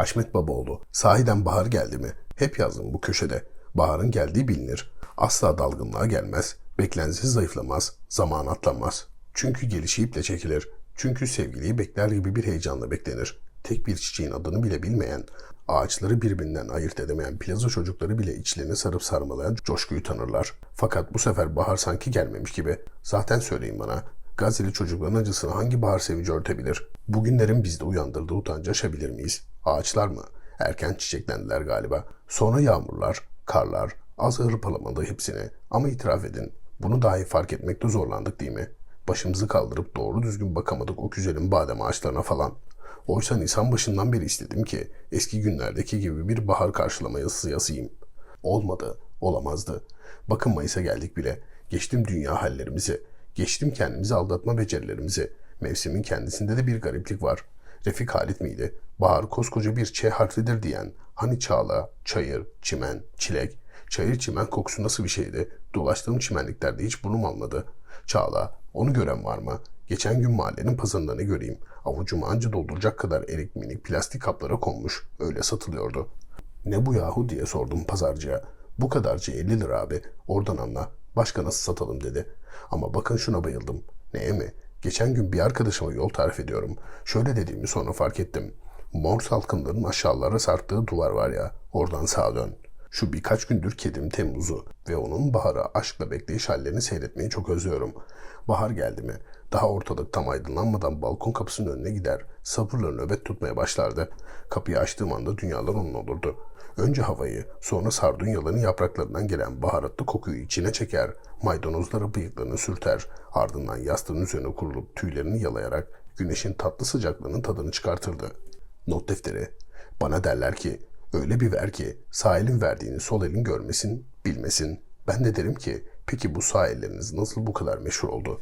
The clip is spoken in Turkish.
Haşmet Babaoğlu. Sahiden bahar geldi mi? Hep yazdım bu köşede. Baharın geldiği bilinir. Asla dalgınlığa gelmez. Beklensiz zayıflamaz. Zaman atlanmaz. Çünkü gelişi iple çekilir. Çünkü sevgiliyi bekler gibi bir heyecanla beklenir. Tek bir çiçeğin adını bile bilmeyen, ağaçları birbirinden ayırt edemeyen plaza çocukları bile içlerini sarıp sarmalayan coşkuyu tanırlar. Fakat bu sefer bahar sanki gelmemiş gibi. Zaten söyleyin bana, Gazze'li çocukların acısını hangi bahar sevinci örtebilir? Bugünlerin bizde uyandırdığı utancı aşabilir miyiz? Ağaçlar mı? Erken çiçeklendiler galiba. Sonra yağmurlar, karlar, az hırpalamadı hepsini. Ama itiraf edin, bunu dahi fark etmekte zorlandık değil mi? Başımızı kaldırıp doğru düzgün bakamadık o güzelim badem ağaçlarına falan. Oysa Nisan başından beri istedim ki eski günlerdeki gibi bir bahar karşılama yazısı yazayım. Olmadı, olamazdı. Bakın Mayıs'a geldik bile. Geçtim dünya hallerimizi. Geçtim kendimizi aldatma becerilerimizi. Mevsimin kendisinde de bir gariplik var. Refik Halit miydi? Bahar koskoca bir Ç harfidir diyen. Hani çağla, çayır, çimen, çilek. Çayır çimen kokusu nasıl bir şeydi? Dolaştığım çimenliklerde hiç burnum almadı. Çağla, onu gören var mı? Geçen gün mahallenin pazarında göreyim? Avucumu anca dolduracak kadar erik minik plastik kaplara konmuş. Öyle satılıyordu. Ne bu yahu diye sordum pazarcıya. Bu kadarcı 50 lira abi. Oradan anla. Başka nasıl satalım dedi. Ama bakın şuna bayıldım. Neye mi? Geçen gün bir arkadaşıma yol tarif ediyorum. Şöyle dediğimi sonra fark ettim. Mor salkımların aşağılara sarktığı duvar var ya. Oradan sağa dön. Şu birkaç gündür kedim Temmuz'u ve onun bahara aşkla bekleyiş hallerini seyretmeyi çok özlüyorum. Bahar geldi mi? Daha ortalık tam aydınlanmadan balkon kapısının önüne gider, sabırla nöbet tutmaya başlardı. Kapıyı açtığım anda dünyalar onun olurdu. Önce havayı, sonra sardunyaların yapraklarından gelen baharatlı kokuyu içine çeker, maydanozlara bıyıklarını sürter, ardından yastığın üzerine kurulup tüylerini yalayarak güneşin tatlı sıcaklığının tadını çıkartırdı. Not defteri. Bana derler ki, öyle bir ver ki sağ elin verdiğini sol elin görmesin, bilmesin. Ben de derim ki, peki bu sağ elleriniz nasıl bu kadar meşhur oldu?